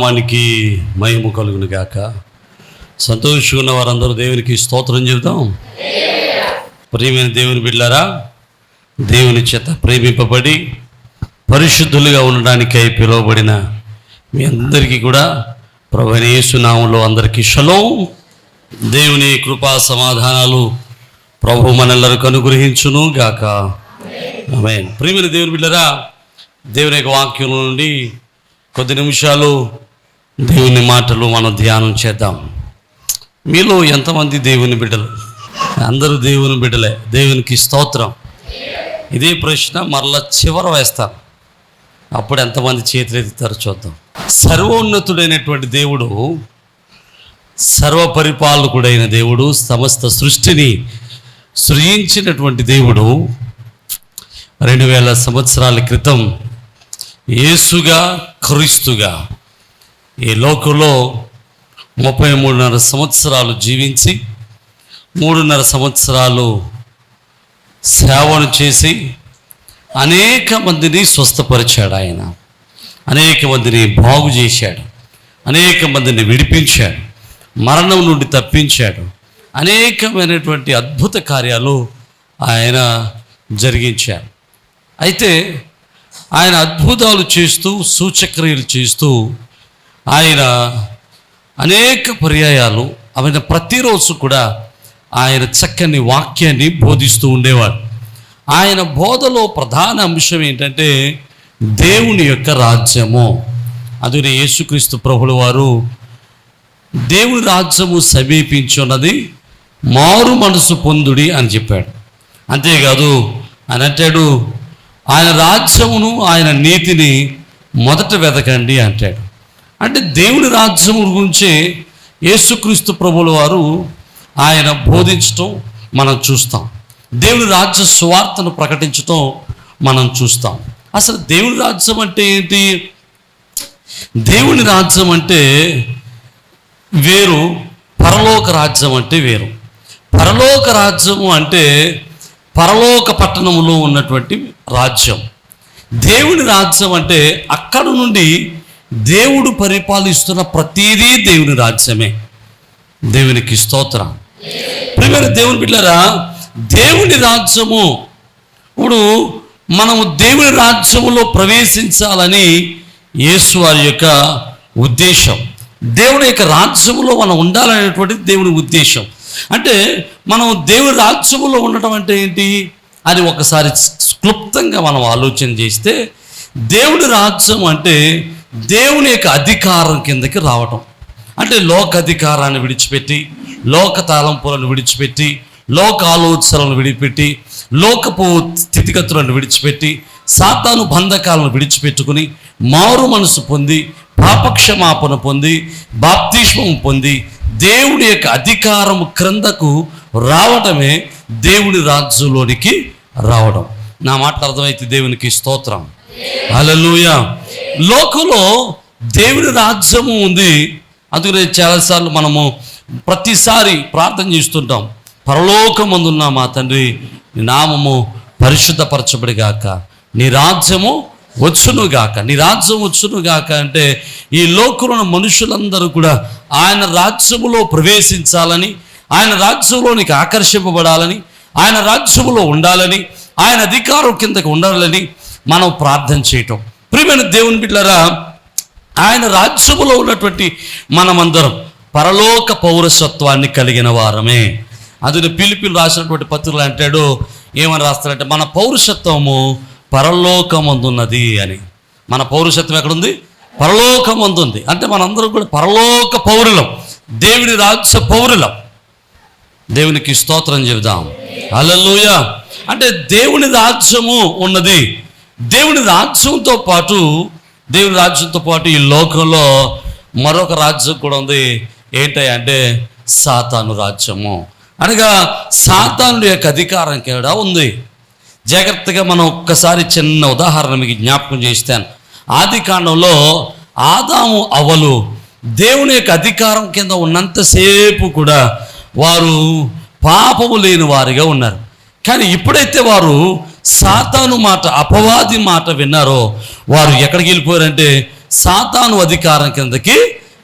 నామానికి మహిమ కలుగును గాక. సంతోషంగా వారందరూ దేవునికి స్తోత్రం చెబుతాం ప్రియమైన దేవుని బిడ్డారా దేవుని చేత ప్రేమింపబడి పరిశుద్ధులుగా ఉండడానికై పిలువబడిన మీ అందరికీ కూడా ప్రభునేసునామంలో నామంలో అందరికీ షలో. దేవుని కృపా సమాధానాలు ప్రభు మనల్లరికి అనుగ్రహించును గాక. ఆమె ప్రియమైన దేవుని బిడ్డరా దేవుని యొక్క వాక్యం నుండి కొద్ది నిమిషాలు దేవుని మాటలు మనం ధ్యానం చేద్దాం. మీలో ఎంతమంది దేవుని బిడ్డలు? అందరూ దేవుని బిడ్డలే. దేవునికి స్తోత్రం. ఇదే ప్రశ్న మరలా చివర వేస్తాను. అప్పుడు ఎంతమంది చేతులు చూద్దాం. సర్వోన్నతుడైనటువంటి దేవుడు సర్వపరిపాలకుడైన దేవుడు సమస్త సృష్టిని సృజించినటువంటి దేవుడు రెండు వేల సంవత్సరాల క్రితం యేసుగా క్రీస్తుగా ఈ లోకంలో ముప్పై మూడున్నర సంవత్సరాలు జీవించి మూడున్నర సంవత్సరాలు సేవను చేసి అనేక మందిని స్వస్థపరిచాడు ఆయన. అనేక మందిని బాగు చేశాడు. అనేక మందిని విడిపించాడు. మరణం నుండి తప్పించాడు. అనేకమైనటువంటి అద్భుత కార్యాలు ఆయన జరిగించాడు అయితే ఆయన అద్భుతాలు చేస్తూ సూచక్రియలు చేస్తూ ఆయన అనేక పర్యాయాలు ఆయన ప్రతిరోజు కూడా ఆయన చక్కని వాక్యాన్ని బోధిస్తూ ఉండేవాడు. ఆయన బోధలో ప్రధాన అంశం ఏంటంటే దేవుని యొక్క రాజ్యము. అది యేసుక్రీస్తు ప్రభుల వారు దేవుని రాజ్యము సమీపించున్నది మారు మనసు పొందుడి అని చెప్పాడు. అంతేకాదు ఆయన అంటాడు ఆయన రాజ్యమును ఆయన నీతిని మొదట వెతకండి అంటాడు. అంటే దేవుని రాజ్యం గురించి యేసుక్రీస్తు ప్రభుల వారు ఆయన బోధించటం మనం చూస్తాం. దేవుని రాజ్య స్వార్థను ప్రకటించటం మనం చూస్తాం. అసలు దేవుని రాజ్యం అంటే ఏంటి? దేవుని రాజ్యం అంటే వేరు పరలోక రాజ్యం అంటే వేరు. పరలోక రాజ్యము అంటే పరలోక పట్టణంలో ఉన్నటువంటి రాజ్యం. దేవుని రాజ్యం అంటే అక్కడ నుండి దేవుడు పరిపాలిస్తున్న ప్రతిదీ దేవుని రాజ్యమే. దేవునికి స్తోత్రం. ప్రియమైన దేవుని బిడ్డరా దేవుని రాజ్యము ఇప్పుడు మనము దేవుని రాజ్యములో ప్రవేశించాలని యేసు వారి యొక్క ఉద్దేశం. దేవుని యొక్క రాజ్యములో మనం ఉండాలనేటువంటిది దేవుని ఉద్దేశం. అంటే మనం దేవుని రాజ్యములో ఉండటం అంటే ఏంటి? అని ఒకసారి క్లుప్తంగా మనం ఆలోచన చేస్తే దేవుని రాజ్యం అంటే దేవుని యొక్క అధికారం కిందకి రావటం. అంటే లోక అధికారాన్ని విడిచిపెట్టి లోక తాళంపులను విడిచిపెట్టి లోక ఆలోచనలను విడిపెట్టి లోకపు స్థితిగతులను విడిచిపెట్టి సాతాను బంధకాలను విడిచిపెట్టుకుని మారు మనసు పొంది పాపక్షమాపణ పొంది బాప్తిష్మం పొంది దేవుడి యొక్క అధికారం క్రిందకు రావటమే దేవుడి రాజ్యంలోనికి రావడం. నా మాట అర్థమైతే దేవునికి స్తోత్రం. హల్లెలూయ. లోకంలో దేవుడి రాజ్యము ఉంది. అందుకనే చాలాసార్లు మనము ప్రతిసారి ప్రార్థన చేస్తుంటాం. పరలోకమందున్న మా తండ్రి? నీ నామము పరిశుద్ధపరచబడిగాక. నీ రాజ్యము వచ్చునుగాక. నీ రాజ్యం వచ్చునుగాక అంటే ఈ లోకంలో మనుషులందరూ కూడా ఆయన రాజ్యములో ప్రవేశించాలని ఆయన రాజ్యంలోనికి ఆకర్షింపబడాలని ఆయన రాజ్యములో ఉండాలని ఆయన అధికారం కిందకు ఉండాలని మనం ప్రార్థన చేయటం. ప్రియమైన దేవుని బిడ్డరా ఆయన రాజ్యములో ఉన్నటువంటి మనమందరం పరలోక పౌరసత్వాన్ని కలిగిన వారమే. అది పిలిపిలు రాసినటువంటి పత్రికలు అంటాడు ఏమని రాస్తారంటే మన పౌరుషత్వము పరలోకమందున్నది అని. మన పౌరుషత్వం ఎక్కడుంది? పరలోకమందుంది. అంటే మనందరం కూడా పరలోక పౌరులం. దేవుని రాజ్య పౌరులం. దేవునికి స్తోత్రం చెబుదాం. అలలుయ అంటే దేవుని రాజ్యము ఉన్నది. దేవుని రాజ్యంతో పాటు దేవుని రాజ్యంతో పాటు ఈ లోకంలో మరొక రాజ్యం కూడా ఉంది. ఏంటి అంటే సాతాను రాజ్యము. అనగా సాతాను యొక్క అధికారం కూడా ఉంది. జాగ్రత్తగా మనం ఒక్కసారి చిన్న ఉదాహరణ మీకు జ్ఞాపకం చేస్తాను. ఆది కాండంలో ఆదాము అవలు దేవుని యొక్క అధికారం కింద ఉన్నంతసేపు కూడా వారు పాపము లేని వారిగా ఉన్నారు. కానీ ఇప్పుడైతే వారు సాతాను మాట అపవాది మాట విన్నారో వారు ఎక్కడికి వెళ్ళిపోయారంటే సాతాను అధికారం కిందకి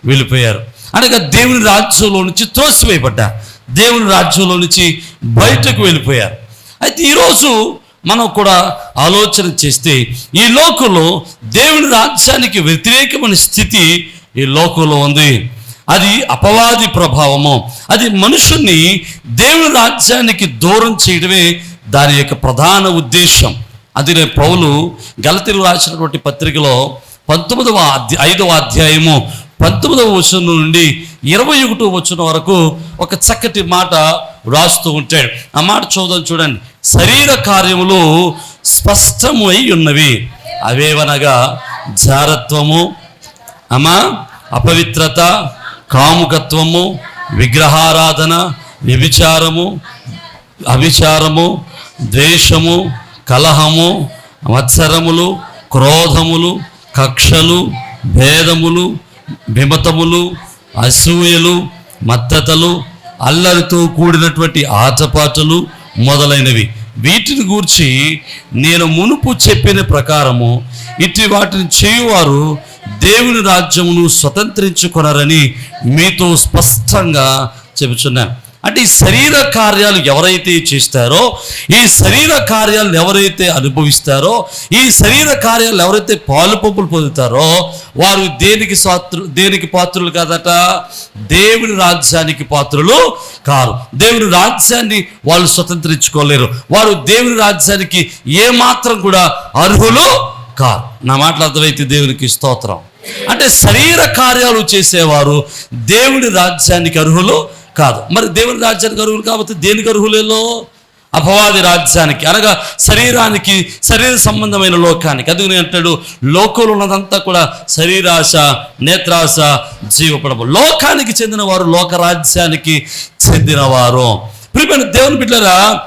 వెళ్ళిపోయారు. అనగా దేవుని రాజ్యంలో నుంచి త్రోసివేయబడ్డారు దేవుని రాజ్యంలో నుంచి బయటకు వెళ్ళిపోయారు. అయితే ఈరోజు మనం కూడా ఆలోచన చేస్తే ఈ లోకంలో దేవుని రాజ్యానికి వ్యతిరేకమైన స్థితి ఈ లోకంలో ఉంది. అది అపవాది ప్రభావము. అది మనుషుణ్ణి దేవుని రాజ్యానికి దూరం చేయడమే దాని యొక్క ప్రధాన ఉద్దేశం అది నేను పౌలు గలతీలు రాసినటువంటి పత్రికలో పంతొమ్మిదవ అధ్య ఐదవ అధ్యాయము పంతొమ్మిదవ వచనం నుండి ఇరవై ఒకటో వచనం వరకు ఒక చక్కటి మాట రాస్తూ ఉంటాడు ఆ మాట చూద్దాం చూడండి. శరీర కార్యములు స్పష్టమై ఉన్నవి. అవేవనగా? జారత్వము అమ్మా అపవిత్రత కాముకత్వము విగ్రహారాధన వ్యభిచారము అభిచారము ద్వేషము కలహము మత్సరములు క్రోధములు కక్షలు భేదములు విమతములు అసూయలు మత్తతలు అల్లరితో కూడినటువంటి ఆటపాటలు మొదలైనవి. వీటిని గూర్చి నేను మునుపు చెప్పిన ప్రకారము ఇట్టి వాటిని చేయువారు దేవుని రాజ్యమును స్వతంత్రించుకొనరని మీతో స్పష్టంగా చెబుతున్నాను అంటే ఈ శరీర కార్యాలు ఎవరైతే చేస్తారో ఈ శరీర కార్యాలను ఎవరైతే అనుభవిస్తారో ఈ శరీర కార్యాలు ఎవరైతే పాలు పంపులు పొందుతారో వారు దేనికి స్వాత్రు దేనికి పాత్రులు కాదట? దేవుని రాజ్యానికి పాత్రులు కారు. దేవుని రాజ్యాన్ని వాళ్ళు స్వతంత్రించుకోలేరు. వారు దేవుని రాజ్యానికి ఏమాత్రం కూడా అర్హులు కారు. నా మాటలు అర్థమైతే దేవునికి స్తోత్రం. అంటే శరీర కార్యాలు చేసేవారు దేవుని రాజ్యానికి అర్హులు కాదు. మరి దేవుని రాజ్యానికి అర్హులు కాబట్టి దేనికి అర్హులేలో? అపవాది రాజ్యానికి అనగా శరీరానికి శరీర సంబంధమైన లోకానికి. అది నేను అంటాడు లోకంలో ఉన్నదంతా కూడా శరీరాశ నేత్రాశ జీవపడము లోకానికి చెందిన వారు లోక రాజ్యానికి చెందినవారు. ప్రియమైన దేవుని బిడ్డరా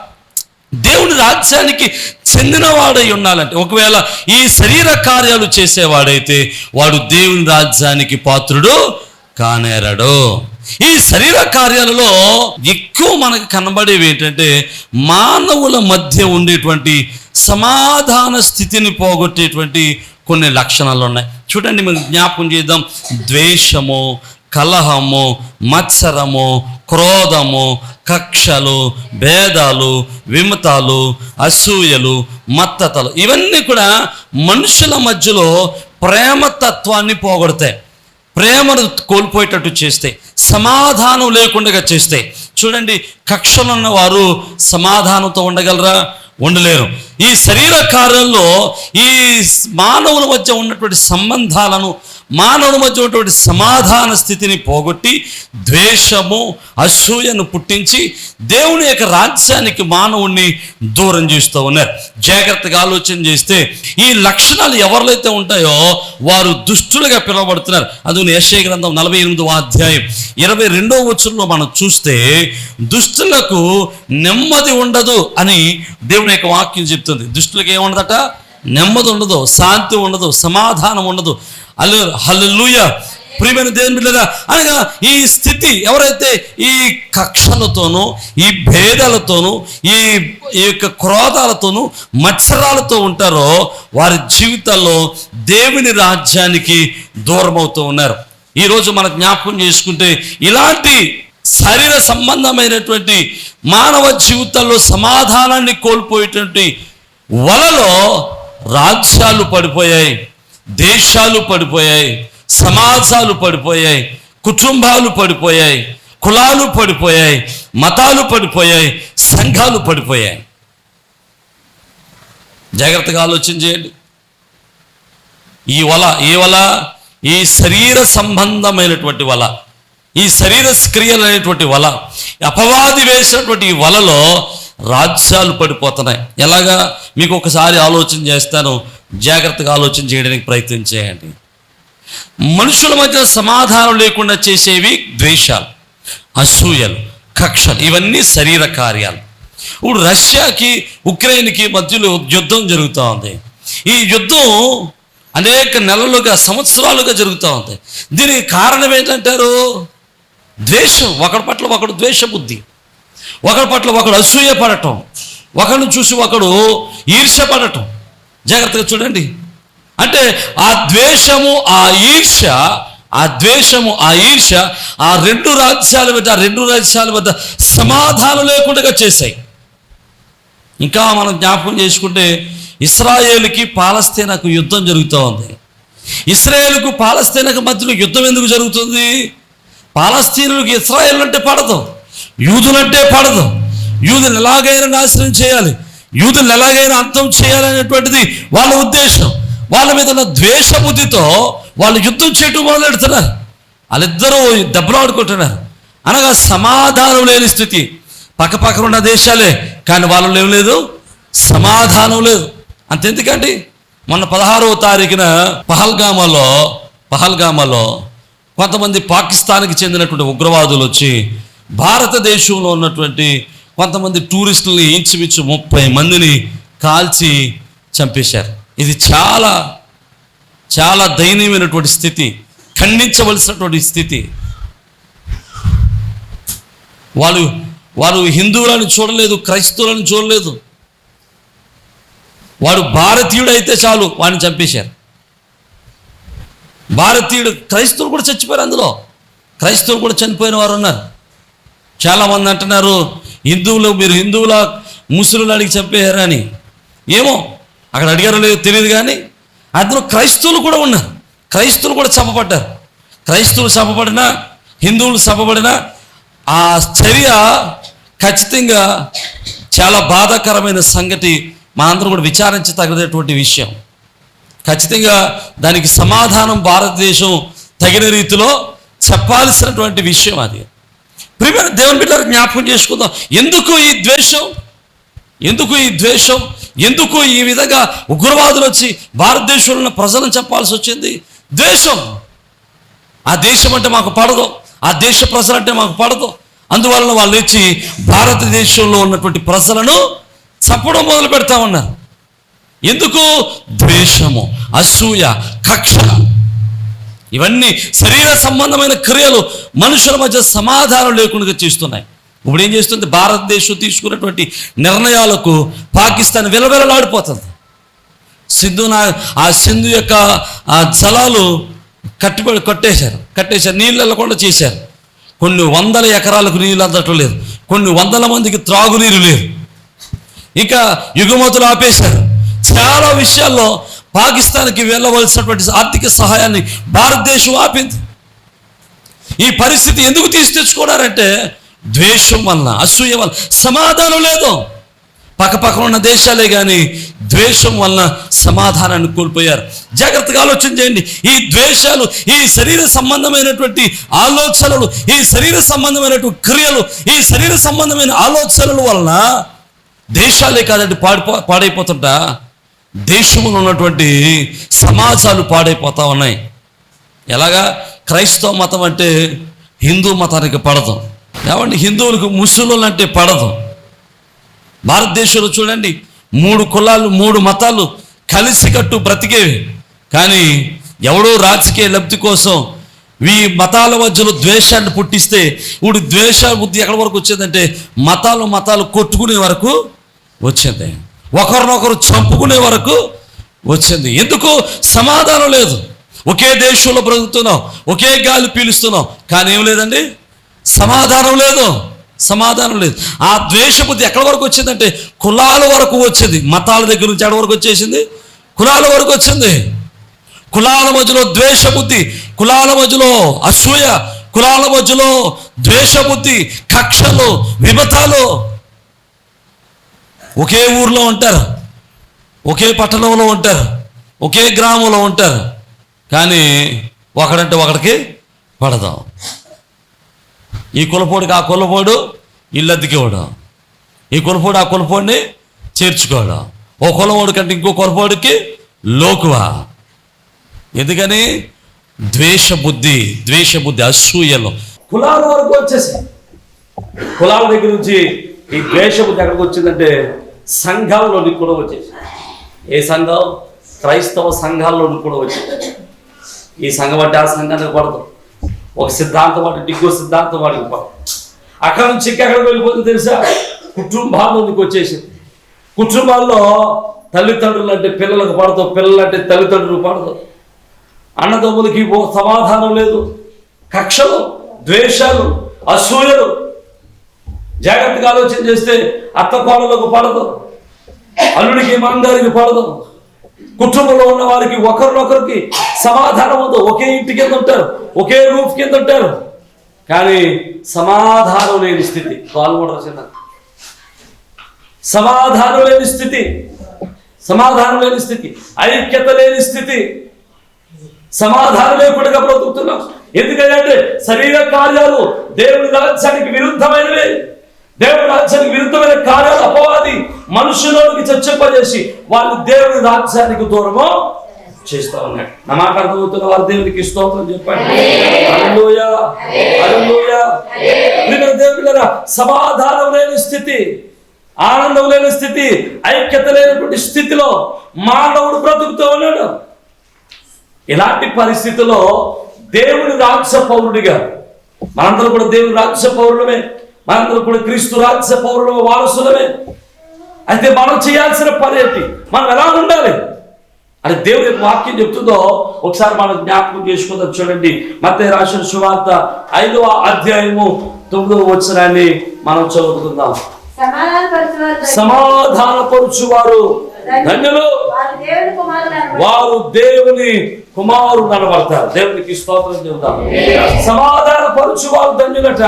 దేవుని రాజ్యానికి చెందినవాడై ఉండాలంటే ఒకవేళ ఈ శరీర కార్యాలు చేసేవాడైతే వాడు దేవుని రాజ్యానికి పాత్రుడు కానేరడు. ఈ శరీర కార్యాలలో ఎక్కువ మనకు కనబడేవి ఏంటంటే మానవుల మధ్య ఉండేటువంటి సమాధాన స్థితిని పోగొట్టేటువంటి కొన్ని లక్షణాలు ఉన్నాయి. చూడండి మనం జ్ఞాపకం చేద్దాం. ద్వేషము కలహము మత్సరము క్రోధము కక్షలు భేదాలు విమతాలు అసూయలు మత్తతలు ఇవన్నీ కూడా మనుషుల మధ్యలో ప్రేమతత్వాన్ని పోగొడతాయి. ప్రేమను కోల్పోయేటట్టు చేస్తే సమాధానం లేకుండా చేస్తే చూడండి కక్షలు ఉన్నవారు సమాధానంతో ఉండగలరా? ఉండలేరు. ఈ శరీర కార్యంలో ఈ మానవుల మధ్య ఉన్నటువంటి సంబంధాలను మానవుడి మధ్య ఉన్నటువంటి సమాధాన స్థితిని పోగొట్టి ద్వేషము అసూయను పుట్టించి దేవుని యొక్క రాజ్యానికి మానవుణ్ణి దూరం చేస్తూ ఉన్నారు. జాగ్రత్తగా ఆలోచన చేస్తే ఈ లక్షణాలు ఎవరిలో ఉంటాయో వారు దుష్టులుగా పిలువబడుతున్నారు. అందుకని యశ్య గ్రంథం నలభై ఎనిమిదవ అధ్యాయం ఇరవై రెండవ వచ్చంలో మనం చూస్తే దుష్టులకు నెమ్మది ఉండదు అని దేవుని యొక్క వాక్యం చెప్తుంది. దుష్టులకు ఏముండదట? నెమ్మది ఉండదు శాంతి ఉండదు సమాధానం ఉండదు. అల్లు హల్లెలూయ. ప్రియమైన దేవుని బిడ్డరా అనగా ఈ స్థితి ఎవరైతే ఈ కక్షలతోనూ ఈ భేదాలతోనూ ఈ ఈ యొక్క క్రోధాలతోనూ మత్సరాలతో ఉంటారో వారి జీవితాల్లో దేవుని రాజ్యానికి దూరం అవుతూ ఉన్నారు ఈరోజు మన జ్ఞాపకం చేసుకుంటే ఇలాంటి శరీర సంబంధమైనటువంటి మానవ జీవితాల్లో సమాధానాన్ని కోల్పోయేటువంటి వలలో రాజ్యాలు పడిపోయాయి. దేశాలు పడిపోయాయి సమాజాలు పడిపోయాయి కుటుంబాలు పడిపోయాయి కులాలు పడిపోయాయి మతాలు పడిపోయాయి సంఘాలు పడిపోయాయి. జాగ్రత్తగా ఆలోచన చేయండి. ఈ వల ఈ వల ఈ శరీర సంబంధమైనటువంటి వల ఈ శరీర క్రియలు అనేటువంటి వల అపవాది వేసినటువంటి ఈ వలలో రాజ్యాలు పడిపోతున్నాయి. ఎలాగా? మీకు ఒకసారి ఆలోచన చేస్తాను. జాగ్రత్తగా ఆలోచన చేయడానికి ప్రయత్నం చేయండి. మనుషుల మధ్య సమాధానం లేకుండా చేసేవి ద్వేషాలు అసూయలు కక్షలు. ఇవన్నీ శరీర కార్యాలు. ఇప్పుడు రష్యాకి ఉక్రెయిన్కి మధ్యలో యుద్ధం జరుగుతూ ఉంది. ఈ యుద్ధం అనేక నెలలుగా సంవత్సరాలుగా జరుగుతూ ఉంది. దీనికి కారణం ఏంటంటారు? ద్వేషం. ఒకడి పట్ల ఒకడు ద్వేష బుద్ధి ఒకరి పట్ల ఒకడు అసూయ పడటం ఒకరిని చూసి ఒకడు ఈర్ష్య పడటం. జాగ్రత్తగా చూడండి. అంటే ఆ ద్వేషము ఆ ఈర్ష ఆ ద్వేషము ఆ ఈర్ష ఆ రెండు రాజ్యాల వద్ద ఆ రెండు రాజ్యాల వద్ద సమాధానం లేకుండా చేశాయి. ఇంకా మనం జ్ఞాపకం చేసుకుంటే ఇస్రాయేల్కి పాలస్తీనాకు యుద్ధం జరుగుతూ ఉంది. ఇస్రాయేల్కు పాలస్తీనాకు మధ్యలో యుద్ధం ఎందుకు జరుగుతుంది? పాలస్తీనులకు ఇస్రాయేల్ అంటే పడదు. యూదులంటే పడదు. యూదులు ఎలాగైనా నాశనం చేయాలి. యూదులు ఎలాగైనా అంతం చేయాలనేటువంటిది వాళ్ళ ఉద్దేశం. వాళ్ళ మీద ఉన్న ద్వేష బుద్ధితో వాళ్ళు యుద్ధం చేయటం మొదలెడుతున్నారు వాళ్ళిద్దరూ దెబ్బలాడుకుంటున్నారు అనగా సమాధానం లేని స్థితి. పక్క పక్కన ఉన్న దేశాలే కానీ వాళ్ళు ఏం లేదు? సమాధానం లేదు. అంతెందుకండి? మొన్న పదహారవ తారీఖున పహల్గామాలో పహల్గామాలో కొంతమంది పాకిస్తాన్కి చెందినటువంటి ఉగ్రవాదులు వచ్చి భారతదేశంలో ఉన్నటువంటి కొంతమంది టూరిస్టులని ఇంచుమించు ముప్పై మందిని కాల్చి చంపేశారు. ఇది చాలా చాలా దయనీయమైనటువంటి స్థితి ఖండించవలసినటువంటి స్థితి. వాళ్ళు వారు హిందువులను చూడలేదు క్రైస్తవులను చూడలేదు. వాడు భారతీయుడు అయితే చాలు వాడిని చంపేశారు. భారతీయుడు క్రైస్తవులు కూడా చచ్చిపోయారు అందులో. క్రైస్తవులు కూడా చనిపోయిన వారు ఉన్నారు. చాలామంది అంటున్నారు హిందువులు మీరు హిందువుల ముస్లింలు అడిగి చంపేశారని ఏమో అక్కడ అడిగారో లేదో తెలియదు కానీ అందులో క్రైస్తవులు కూడా ఉన్నారు. క్రైస్తవులు కూడా చంపబడ్డారు. క్రైస్తవులు చెప్పబడినా హిందువులు చెప్పబడినా ఆ చర్య ఖచ్చితంగా చాలా బాధాకరమైన సంగతి మనందరం కూడా విచారించదగినటువంటి విషయం. ఖచ్చితంగా దానికి సమాధానం భారతదేశం తగిన రీతిలో చెప్పాల్సినటువంటి విషయం అది. ప్రియమైన దేవుని బిడ్డలకు జ్ఞాపకం చేసుకుందాం. ఎందుకు ఈ ద్వేషం? ఎందుకు ఈ ద్వేషం? ఎందుకు ఈ విధంగా ఉగ్రవాదులు వచ్చి భారతదేశంలో ఉన్న ప్రజలను చెప్పాల్సి వచ్చింది? ద్వేషం. ఆ దేశం అంటే మాకు పడదు. ఆ దేశ ప్రజలంటే మాకు పడదు. అందువలన వాళ్ళు వచ్చి భారతదేశంలో ఉన్నటువంటి ప్రజలను చంపడం మొదలు పెడతా ఉన్నారు. ఎందుకు? ద్వేషము. అసూయ కక్ష. ఇవన్నీ శరీర సంబంధమైన క్రియలు మనుషుల మధ్య సమాధానం లేకుండా చేస్తున్నాయి. ఇప్పుడు ఏం చేస్తుంది? భారతదేశం తీసుకున్నటువంటి నిర్ణయాలకు పాకిస్తాన్ విలవిలలాడిపోతుంది. సింధు నా ఆ సింధు యొక్క ఆ జలాలు కట్టుబడి కట్టేశారు. కట్టేశారు. నీళ్ళు వెళ్ళకుండా చేశారు. కొన్ని వందల ఎకరాలకు నీళ్ళు అందటం లేదు. కొన్ని వందల మందికి త్రాగునీరు లేదు. ఇంకా యుగమతులు ఆపేశారు. చాలా విషయాల్లో పాకిస్తాన్కి వెళ్ళవలసినటువంటి ఆర్థిక సహాయాన్ని భారతదేశం ఆపింది. ఈ పరిస్థితి ఎందుకు తీసి తెచ్చుకున్నారంటే ద్వేషం వలన అసూయ వలన. సమాధానం లేదు. పక్కపక్కన ఉన్న దేశాలే కానీ ద్వేషం వలన సమాధానాన్ని కోల్పోయారు. జాగ్రత్తగా ఆలోచన చేయండి. ఈ ద్వేషాలు ఈ శరీర సంబంధమైనటువంటి ఆలోచనలు ఈ శరీర సంబంధమైనటువంటి క్రియలు ఈ శరీర సంబంధమైన ఆలోచనల వలన దేశాలే కాదండి పాడిపో పాడైపోతుంటా. దేశంలో ఉన్నటువంటి సమాజాలు పాడైపోతా ఉన్నాయి. ఎలాగా? క్రైస్తవ మతం అంటే హిందూ మతానికి పడదు. ఏమండి? హిందువులకు ముస్లింలు అంటే పడదు. భారతదేశంలో చూడండి మూడు కులాలు మూడు మతాలు కలిసికట్టు బ్రతికేవి. కానీ ఎవడో రాజకీయ లబ్ధి కోసం ఈ మతాల మధ్యలో ద్వేషాన్ని పుట్టిస్తే ఇప్పుడు ద్వేష బుద్ధి ఎక్కడి వరకు వచ్చిందంటే మతాలు మతాలు కొట్టుకునే వరకు వచ్చింది. ఒకరినొకరు చంపుకునే వరకు వచ్చింది. ఎందుకు? సమాధానం లేదు. ఒకే దేశంలో బ్రతుకుతున్నాం ఒకే గాలి పీలుస్తున్నాం కానీ ఏం లేదండి? సమాధానం లేదు. సమాధానం లేదు. ఆ ద్వేషబుద్ధి ఎక్కడి వరకు వచ్చిందంటే కులాల వరకు వచ్చింది. మతాల దగ్గర నుంచి ఎక్కడి వరకు వచ్చేసింది? కులాల వరకు వచ్చింది. కులాల మధ్యలో ద్వేషబుద్ధి కులాల మధ్యలో అసూయ కులాల మధ్యలో ద్వేషబుద్ధి కక్షలు విమతాలు ఒకే ఊర్లో ఉంటారు. ఒకే పట్టణంలో ఉంటారు. ఒకే గ్రామంలో ఉంటారు. కానీ ఒకడంటే ఒకడికి పడదాం. ఈ కులపోడికి ఆ కులపోడు ఇల్లు అద్దెకేవాడు ఈ కులపోడు ఆ కులపోడిని చేర్చుకోవడం ఓ కులపోడు కంటే ఇంకో కులపోడికి లోకువా. ఎందుకని? ద్వేష బుద్ధి ద్వేష బుద్ధి అసూయలు. కులాల వరకు వచ్చేసి కులాల దగ్గర నుంచి ఈ ద్వేష బుద్ధి ఎక్కడికి వచ్చిందంటే సంఘాల్లోనికి కూడా వచ్చేసి. ఏ సంఘం? క్రైస్తవ సంఘాల్లోనికి కూడా వచ్చేసాయి ఈ సంఘం అంటే ఆ సంఘానికి పడదు. ఒక సిద్ధాంతం వాడు ఇంకో సిద్ధాంతం వాడికి పడదు. అక్కడ నుంచి ఇంకెక్కడికి వెళ్ళిపోతుంది తెలుసా? కుటుంబాల్లోనికి వచ్చేసింది కుటుంబాల్లో తల్లిదండ్రులు అంటే పిల్లలకు పడదు పిల్లలు అంటే తల్లిదండ్రులు పడదు. అన్నదమ్ములకి సమాధానం లేదు. కక్షలు ద్వేషాలు అసూయలు జాగ్రత్తగా ఆలోచన చేస్తే అత్త కోడలకు పడదు. అల్లుడికి మంగారికి పడదు. కుటుంబంలో ఉన్న వారికి ఒకరినొకరికి సమాధానం ఉందో ఒకే ఇంటి కింద ఉంటారు ఒకే రూఫ్ కింద ఉంటారు. కానీ సమాధానం లేని స్థితి. కాలు చిన్న? సమాధానం లేని స్థితి. సమాధానం లేని స్థితి. ఐక్యత లేని స్థితి. సమాధానం లేకుండా బ్రతుకుతున్నాం. ఎందుకంటే శరీర కార్యాలు దేవుని రాజ్యానికి విరుద్ధమైనవి. దేవుని రాజ్యానికి విరుద్ధమైన కార్యాలు అపవాది మనుషులోనికి చచ్చింపజేసి వాళ్ళు దేవుని రాజ్యానికి దూరము చేస్తా ఉన్నాడు. నా మాట అర్థమవుతున్న వారు దేవునికి స్తోత్రం చెప్పండి. హల్లెలూయా హల్లెలూయా. సమాధానం లేని స్థితి ఆనందం లేని స్థితి ఐక్యత లేనటువంటి స్థితిలో మానవుడు బ్రతుకుతూ ఉన్నాడు. ఇలాంటి పరిస్థితిలో దేవుని రాక్ష పౌరుడిగా మనందరూ కూడా దేవుని రాక్ష పౌరుడమే మనందరం కూడా క్రీస్తు రాజ్య పౌరుల వారసులమే. అయితే మనం చేయాల్సిన పని ఏంటి? మనం ఎలా ఉండాలి? అని దేవుని యొక్క వాక్యం చెప్తుందో ఒకసారి మనం జ్ఞాపకం చేసుకుందాం చూడండి. మత రాసిన సువార్త ఐదవ అధ్యాయము తొమ్మిదవ వచనాన్ని మనం చదువుకుందాం. సమాధానపరచువారు సమాధానపరుచువారు ధన్యులు. వారు దేవుని కుమారుడు అనబడతారు. దేవునికి స్తోత్రం చెబుతాం సమాధాన పరుచు వారు ధన్యులట.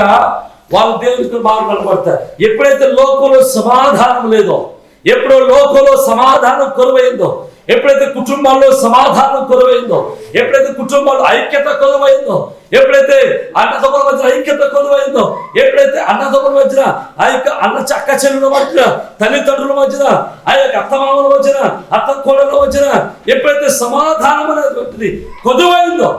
వాళ్ళు దేవుడికి కుమారుడు ఎప్పుడైతే లోకంలో సమాధానం లేదో ఎప్పుడో లోకంలో సమాధానం కొరవైందో ఎప్పుడైతే కుటుంబాల్లో సమాధానం కొరవైందో ఎప్పుడైతే కుటుంబాల్లో ఐక్యత కొరవైందో ఎప్పుడైతే అన్నదమ్ముల మధ్య ఐక్యత కొరవైందో ఎప్పుడైతే అన్నదమ్ముల మధ్య ఆ యొక్క అన్న చక్క చెల్లెల మధ్య తల్లిదండ్రుల మధ్యన ఆ యొక్క అత్తమామల మధ్యన అత్త కోడల మధ్యన ఎప్పుడైతే సమాధానం అనేది కొద్దువైందో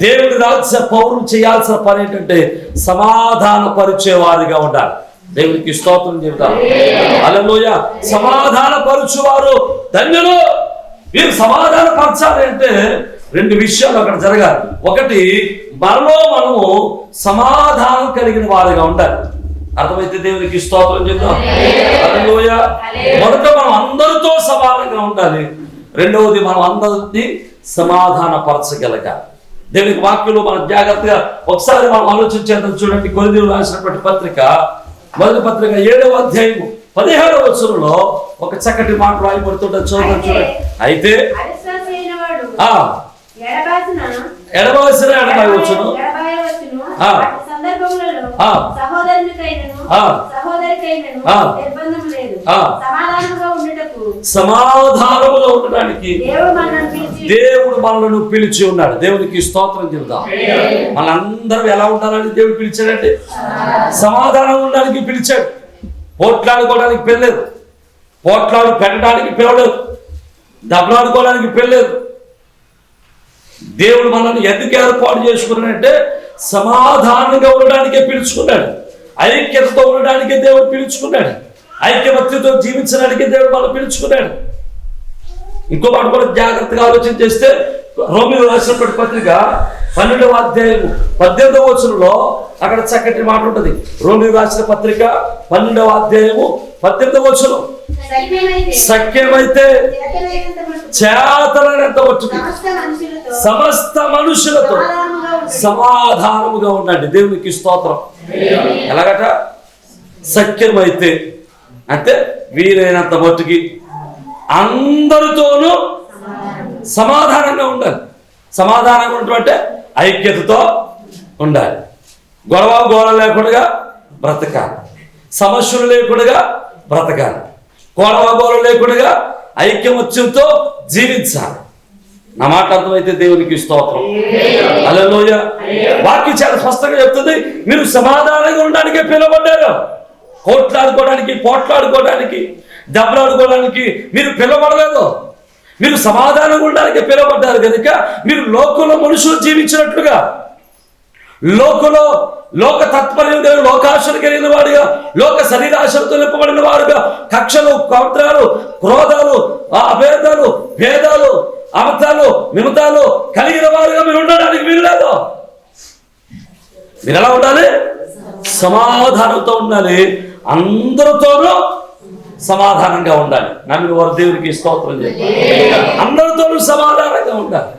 దేవుడి రాజ్య పౌరులు చేయాల్సిన పని ఏంటంటే సమాధాన పరిచే వారిగా ఉండాలి. దేవునికి స్తోత్రం చెబుతాం. అలలోయ సమాధాన పరుచువారు ధన్యులు. వీరు సమాధాన పరచాలి అంటే రెండు విషయాలు అక్కడ జరగాలి. ఒకటి మనలో మనము సమాధానం కలిగిన వారిగా ఉండాలి. అర్థమైతే దేవునికి స్తోత్రం చెప్తాం అలలోయ మొదట మనం అందరితో సమానంగా ఉండాలి. రెండవది మనం అందరినీ సమాధాన పరచగలగాలి దేవునికి వాక్యంలో మనం జాగ్రత్తగా ఒకసారి మనం ఆలోచించేద్దాం చూడండి కొరిదీలు రాసినటువంటి పత్రిక మొదటి పత్రిక ఏడవ అధ్యాయము పదిహేడవ వచనంలో ఒక చక్కటి మాట రాయబడుతుంటే చూద్దాం చూడండి అయితే ఎడబాసిన ఆ. అట్టి సందర్భములలో ఆ. సహోదరునికైనను ఆ. సహోదరికైనను ఆ. నిర్బంధం లేదు ఆ. సమాధానముగా ఉండుటకు సమాధానముగా ఉండడానికి దేవుడు మనల్ని పిలిచి ఉన్నాడు దేవునికి స్తోత్రం చెబుదాం మనందరం ఎలా ఉండాలని దేవుడు పిలిచాడంటే సమాధానం ఉండడానికి పిలిచాడు పోట్లాడుకోవడానికి పిల్లలేదు పోట్లాడు పెట్టడానికి పిలవలేదు దెబ్బలాడుకోవడానికి పిల్లలేదు దేవుడు మనల్ని ఎందుకు ఏర్పాటు చేసుకున్నాడంటే సమాధానంగా ఉండడానికే పిలుచుకున్నాడు. ఐక్యతతో ఉండడానికే దేవుడు పిలుచుకున్నాడు. ఐక్యమత్యతో జీవించడానికే దేవుడు మనం పిలుచుకున్నాడు. ఇంకో మాట కూడా జాగ్రత్తగా ఆలోచన చేస్తే రోమిలో రాసినటువంటి పత్రిక పన్నెండవ అధ్యాయము పద్దెనిమిదవ వచనంలో అక్కడ చక్కటి మాట ఉంటుంది. రోమిలో రాసిన పత్రిక పన్నెండవ అధ్యాయము పద్దెనిమిదవ వచనం. సఖ్యమైతే సమస్త మనుషులతో సమస్త మనుషులతో సమాధానముగా ఉండండి. దేవునికి స్తోత్రం. ఎలాగట? సఖ్యమైతే. అంటే వీలైనంత మట్టుకి అందరితోనూ సమాధానంగా ఉండాలి. సమాధానంగా ఉండటం ఐక్యతతో ఉండాలి. గొడవ గోడ లేకుండా బ్రతకాలి. సమస్యలు లేకుండా బ్రతకాలి. గొడవ గోడ లేకుండా ఐక్యమత్యంతో జీవించాలి. నా మాట అర్థమైతే దేవునికి స్తోత్రం. అలలోయ వాక్యం చాలా స్పష్టంగా చెప్తుంది. మీరు సమాధానంగా ఉండడానికే పిలువబడ్డారు. కోట్లాడుకోవడానికి పోట్లాడుకోవడానికి దెబ్బలాడుకోవడానికి మీరు పిలువబడలేదు. మీరు సమాధానంగా ఉండడానికి పిలువబడ్డారు కనుక మీరు లోకంలో మనుషులు జీవించినట్లుగా లోకలో లోక తత్పర్యం కలిగిన లోకాశలు కలిగిన వాడుగా లోక శరీరాశలతో నింపబడిన వారుగా కక్షలు కౌత్రాలు క్రోధాలు ఆ అభేదాలు భేదాలు అబద్ధాలు మిమతాలు కలిగిన వారుగా మీరు ఉండడానికి మీరు లేదు మీరు ఎలా ఉండాలి? సమాధానంతో ఉండాలి. అందరితోనూ సమాధానంగా ఉండాలి. నమ్మిన వారు దేవునికి స్తోత్రం చెప్పాలి అందరితోనూ సమాధానంగా ఉండాలి.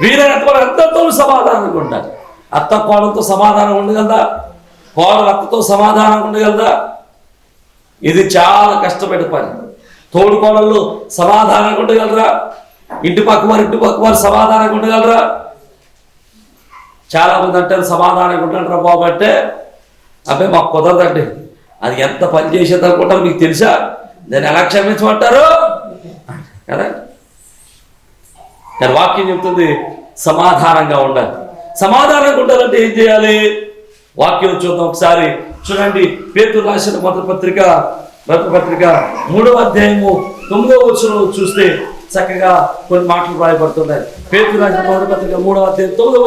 వీరైనంత వరకు అందరితోనూ సమాధానంగా ఉండాలి. అత్త కోడలతో సమాధానం ఉండగలదా? కోడలు అత్తతో సమాధానం ఉండగలదా? ఇది చాలా కష్టపడే పని. తోడు కోడళ్ళు సమాధానంగా ఉండగలరా? ఇంటి పక్క వారు ఇంటి పక్క వారు సమాధానంగా ఉండగలరా? చాలా మంది అంటారు సమాధానంగా ఉంటారా బాబు అంటే అబ్బాయి మాకు కుదరదండి. అది ఎంత పని చేసేది అనుకుంటారు మీకు తెలుసా? దాన్ని ఎలా క్షమించమంటారు? కదా? కానీ వాక్యం చెప్తుంది సమాధానంగా ఉండాలి. సమాధానంగా ఉండాలంటే ఏం చేయాలి? వాక్యం చూద్దాం ఒకసారి. చూడండి పేతురు రాసిన మొదటి పత్రిక మొదటి పత్రిక మూడవ అధ్యాయము తొమ్మిదవ వచ్చిన చూస్తే చక్కగా కొన్ని మాటలు రాయబడుతున్నాయి. పేతురు రాసిన మొదటి పత్రిక మూడవ అధ్యాయం తొమ్మిదవ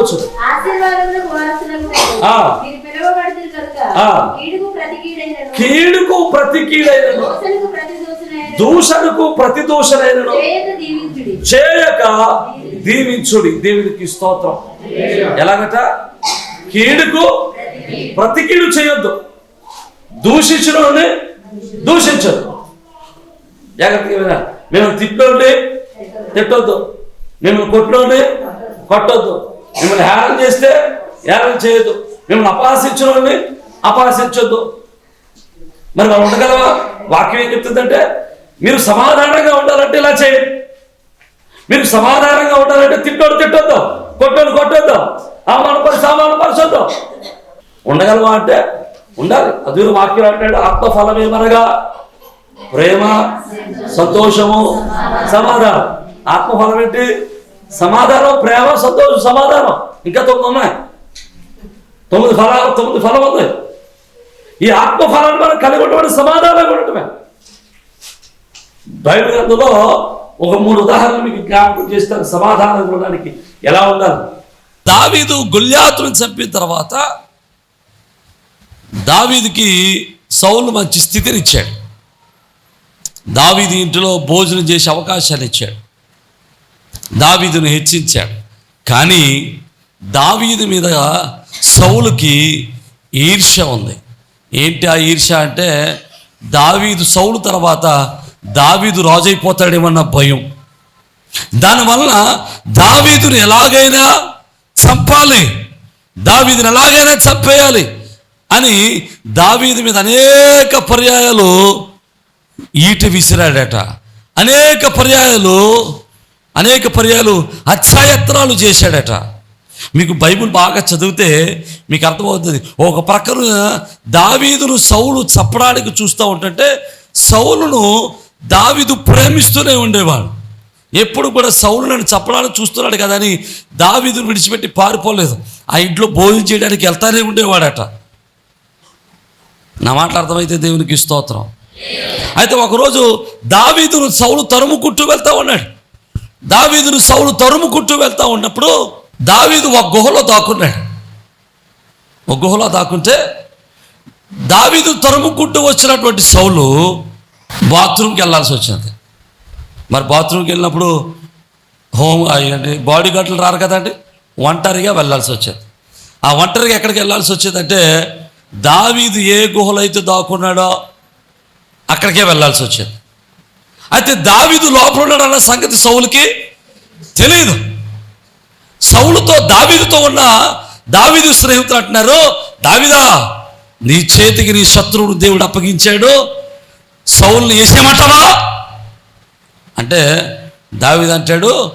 ఆ. కీడుకు ప్రతి కీడైనను దోషణకు ప్రతి దోషణైనను చేయక దీవించుడి. దేవునికి స్తోత్రం. ఎలాగట? కీడుకు ప్రతి కీడు చేయొద్దు. దూషించడం దూషించొద్దు జాగ్రత్తగా వినాలి. మేము తిట్టోండి తిట్టొద్దు. మిమ్మల్ని కొట్టోండి కొట్టొద్దు. మిమ్మల్ని హేళన చేస్తే హేళన చేయొద్దు. మిమ్మల్ని అపహాసించడండి అపహాసించొద్దు. మరి మనం ఉండగలవా వాక్యం ఏం చెప్తుందంటే మీరు సమాధానంగా ఉండాలంటే ఇలా చేయండి. మీరు సమాధానంగా ఉండాలంటే తిట్టోడు తిట్టొద్దు. కొట్టోడు కొట్టొద్దు. అవమానపరిచి అవమానపరచొద్దు ఉండగలవా అంటే ఉండాలి. అదురు వాక్యం అంటాడు ఆత్మఫలం ఏమనగా ప్రేమ సంతోషము సమాధానం. ఆత్మఫలం ఏంటి? సమాధానం ప్రేమ సంతోషం సమాధానం. ఇంకా తొమ్మిది ఉన్నాయి. తొమ్మిది ఫలాలు తొమ్మిది ఫలం ఉంది. ఈ ఆత్మఫలాన్ని మనం కలిగి ఉండటం సమాధానంగా ఉండటమే బైబిల్ గ్రంథంలో ఒక మూడు ఉదాహరణలు మీకు జ్ఞాపకం చేస్తాను సమాధానం ఉండడానికి ఎలా ఉండాలి? దావీదు గొల్యాతును చంపిన తర్వాత దావీదికి సౌలు మంచి స్థితిని ఇచ్చాడు. దావీది ఇంటిలో భోజనం చేసే అవకాశాన్ని ఇచ్చాడు. దావీదును హెచ్చించాడు. కానీ దావీదు మీద సౌలుకి ఈర్ష ఉంది. ఏంటి ఆ ఈర్ష్య అంటే దావీదు సౌలు తర్వాత దావీదు రాజైపోతాడేమన్న భయం. దానివల్ల దావీదును ఎలాగైనా చంపాలి. దావీదుని ఎలాగైనా చంపేయాలి అని దావీదు మీద అనేక పర్యాయాలు ఈట విసిరాడట. అనేక పర్యాయాలు అనేక పర్యాలు హత్యాయత్నాలు చేశాడట. మీకు బైబుల్ బాగా చదివితే మీకు అర్థమవుతుంది. ఒక ప్రక్కన దావీదును సౌలు చప్పడానికి చూస్తూ ఉంటుంటే సౌలును దావీదు ప్రేమిస్తూనే ఉండేవాడు. ఎప్పుడు కూడా సౌలు నన్ను చప్పడానికి చూస్తున్నాడు కదా అని దావీదును విడిచిపెట్టి పారిపోలేదు. ఆ ఇంట్లో భోజనం చేయడానికి వెళ్తానే ఉండేవాడట. నా మాట అర్థమైతే దేవునికి స్తోత్రం. అయితే ఒకరోజు దావీదును సౌలు తరుముకుంటూ వెళ్తా ఉన్నాడు. దావీదును సౌలు తరుముకుంటూ వెళ్తా ఉన్నప్పుడు దావీదు ఒక గుహలో దాక్కున్నాడు. ఒక గుహలో దాక్కుంటే దావీదు తరుముకుంటూ వచ్చినటువంటి సౌలు బాత్రూమ్కి వెళ్ళాల్సి వచ్చింది. మరి బాత్రూమ్కి వెళ్ళినప్పుడు హోమ్ అయ్యండి బాడీ గార్డులు రారు కదండి ఒంటరిగా వెళ్ళాల్సి వచ్చేది. ఆ ఒంటరిగా ఎక్కడికి వెళ్ళాల్సి వచ్చేదంటే దావీదు ఏ గుహలో అయితే దాక్కున్నాడో అక్కడికే వెళ్ళాల్సి వచ్చేది. అయితే దావిదు లోపల ఉన్నాడన్న సంగతి సౌలుకి తెలియదు సౌలుతో దావిదుతో ఉన్న దావిదు స్నేహితులు అంటున్నారు దావిదా నీ చేతికి నీ శత్రువుడు దేవుడు అప్పగించాడు. సౌల్ని వేసేయమంటావా అంటే దావీదు అంటాడు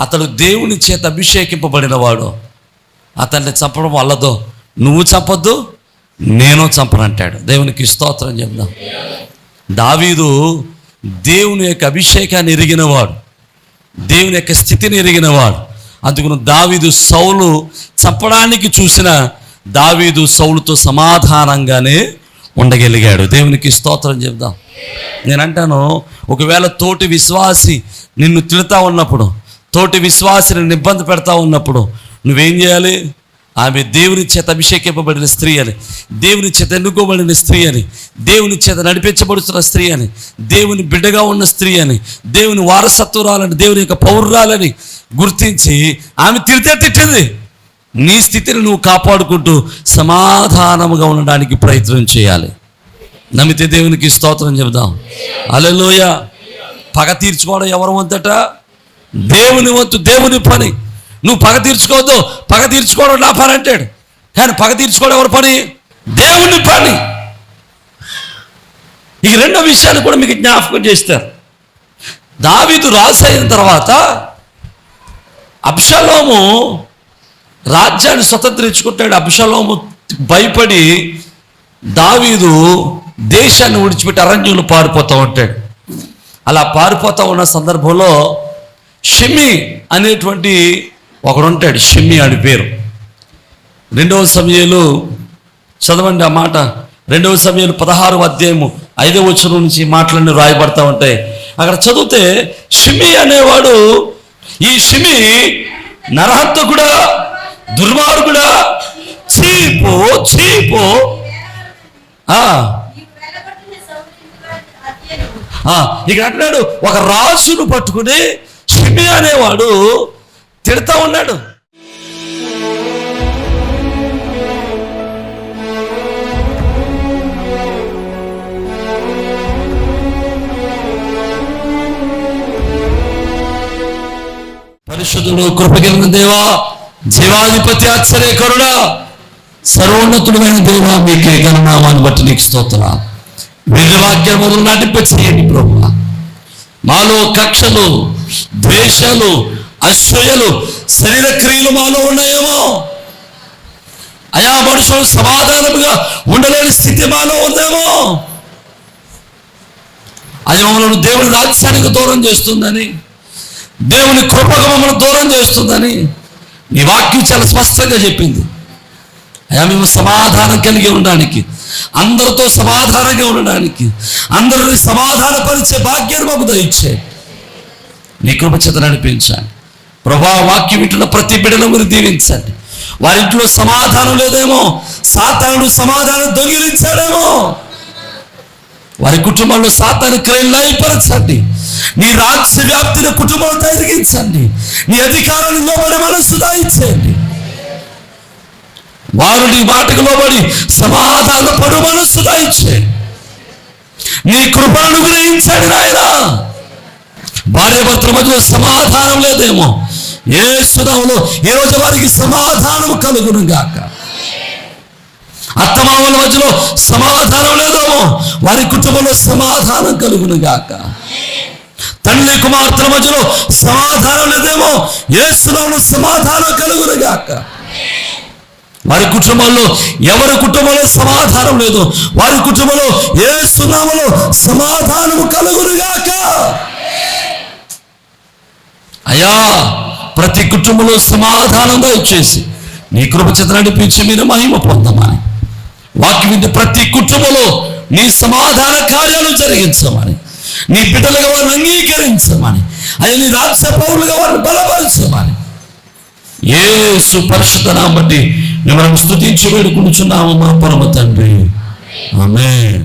అతడు దేవుని చేత అభిషేకింపబడినవాడు. అతన్ని చంపడం వల్లదు నువ్వు చంపొద్దు నేను చంపనంటాడు. దేవునికి స్తోత్రం చెప్దాం. దావీదు దేవుని యొక్క అభిషేకాన్ని ఎరిగినవాడు. దేవుని యొక్క స్థితిని ఎరిగినవాడు. అందుకున్న దావీదు సౌలు చంపడానికి చూసిన దావీదు సౌలుతో సమాధానంగానే ఉండగలిగాడు. దేవునికి స్తోత్రం చెప్దాం. నేనంటాను ఒకవేళ తోటి విశ్వాసి నిన్ను తిడతా ఉన్నప్పుడు తోటి విశ్వాసిని ఇబ్బంది పెడతా ఉన్నప్పుడు నువ్వేం చేయాలి? ఆమె దేవుని చేత అభిషేకింపబడిన స్త్రీ అని దేవుని చేత ఎన్నుకోబడిన స్త్రీ అని దేవుని చేత నడిపించబడుతున్న స్త్రీ అని దేవుని బిడ్డగా ఉన్న స్త్రీ అని దేవుని వారసత్వరాలని దేవుని యొక్క పౌరురాలని గుర్తించి ఆమె తిరితే తిట్టింది. నీ స్థితిని నువ్వు కాపాడుకుంటూ సమాధానముగా ఉండడానికి ప్రయత్నం చేయాలి. నమ్మితే దేవునికి స్తోత్రం చెబుదాం. అలెలోయ పగ తీర్చుకోవడం ఎవరు వంతట? దేవుని వంతు దేవుని పని. నువ్వు పగ తీర్చుకోవద్దు పగ తీర్చుకోవడం నా పని అంటాడు. కానీ పగ తీర్చుకోవడం ఎవరి పని? దేవుని పని. ఈ రెండో విషయాలు కూడా మీకు జ్ఞాపకం చేస్తారు. దావీదు రాజు అయిన తర్వాత అబ్షలోము రాజ్యాన్ని స్వతంత్రించుకుంటాడు. అబ్షలోము భయపడి దావీదు దేశాన్ని విడిచిపెట్టి అరణ్యులు పారిపోతూ ఉంటాడు. అలా పారిపోతూ ఉన్న సందర్భంలో షిమ్మి అనేటువంటి ఒకడు ఉంటాడు షిమ్మి అని పేరు. రెండవ సమయంలో చదవండి ఆ మాట. రెండవ సమయంలో పదహారు అధ్యాయము ఐదవ వచ్చిన నుంచి మాటలన్నీ రాయబడతా ఉంటాయి. అక్కడ చదివితే షిమి అనేవాడు ఈ షిమి నరహంతకుడా దుర్మార్గుడా చీపు చీపు ఆ, ఇక్కడ అంటున్నాడు ఒక రాజును పట్టుకుని షిమి అనేవాడు తిడతా ఉన్నాడు. పరిశుద్ధులు కృపగిలిన దేవా జీవాధిపతి ఆశ్చర్యకరుడా సర్వోన్నతుడమైన దేవా మీకే గణనామాన్ని బట్టి నీకు స్తోత్ర వీరి వాక్యం మొదలు నటింపచేయండి ప్రభు. మాలో కక్షలు ద్వేషాలు అసూయలు శరీర క్రియలు మాలో ఉన్నాయేమో? అయా మనుషులు సమాధానముగా ఉండలేని స్థితి మాలో ఉందేమో? అది మమ్మల్ని దేవుని రాజ్యానికి దూరం చేస్తుందని దేవుని కృపకు మమ్మల్ని దూరం చేస్తుందని నీ వాక్యం చాలా స్పష్టంగా చెప్పింది. అయా మేము సమాధానం కలిగి ఉండడానికి అందరితో సమాధానంగా ఉండడానికి అందరిని సమాధానపరిచే భాగ్యాన్ని మాకు దయచే. నీ కృప చేత నడిపించాలి ప్రభా వాక్యం ఇంట్లో ప్రతి బిడ్డను మీరు దీవించండి. వారింట్లో సమాధానం లేదేమో సాతానుడు సమాధానం దొంగిలించాడేమో. వారి కుటుంబంలో సాతాను క్రియలు లయపరచండి నీ రాజ్య వ్యాప్తిని కుటుంబం జరిగించండి నీ అధికారాన్ని లోబడి మనస్సు దాయించండి. వారు నీ మాటకు లోబడి సమాధాన పడు మనస్సు దాయించండి. నీ కృపను గ్రహించండి నాయన. భార్య భర్తల మధ్యలో సమాధానం లేదేమో ఏ సుధంలో ఈ రోజు వారికి సమాధానం కలుగును గాక. అత్తమామల మధ్యలో సమాధానం లేదేమో వారి కుటుంబంలో సమాధానం కలుగును గాక. తండ్రి కుమార్తెల మధ్యలో సమాధానం లేదేమో. ఏ సుధంలో సమాధానం కలుగును గాక. వారి కుటుంబంలో ఎవరి కుటుంబంలో సమాధానం లేదు. వారి కుటుంబంలో ఏ సునామలో సమాధానము కలుగునుగాక అయ్యా! ప్రతి కుటుంబంలో సమాధానంగా వచ్చేసి నీ కృప చేత నడిపించి మీరు మహిమ పొందమని వాక్యం వింటే ప్రతి కుటుంబంలో నీ సమాధాన కార్యాలు జరిగించమని నీ బిడ్డలుగా వారిని అంగీకరించమని అయ్యా నీ రాజ్య పౌరులుగా వారిని బలపరచమని. ఏ పరిశుద్ధ బట్టి మిమ్మల్ని స్థుతించి వేడుకుంటున్నాము మా పరమ తండ్రి. ఆమె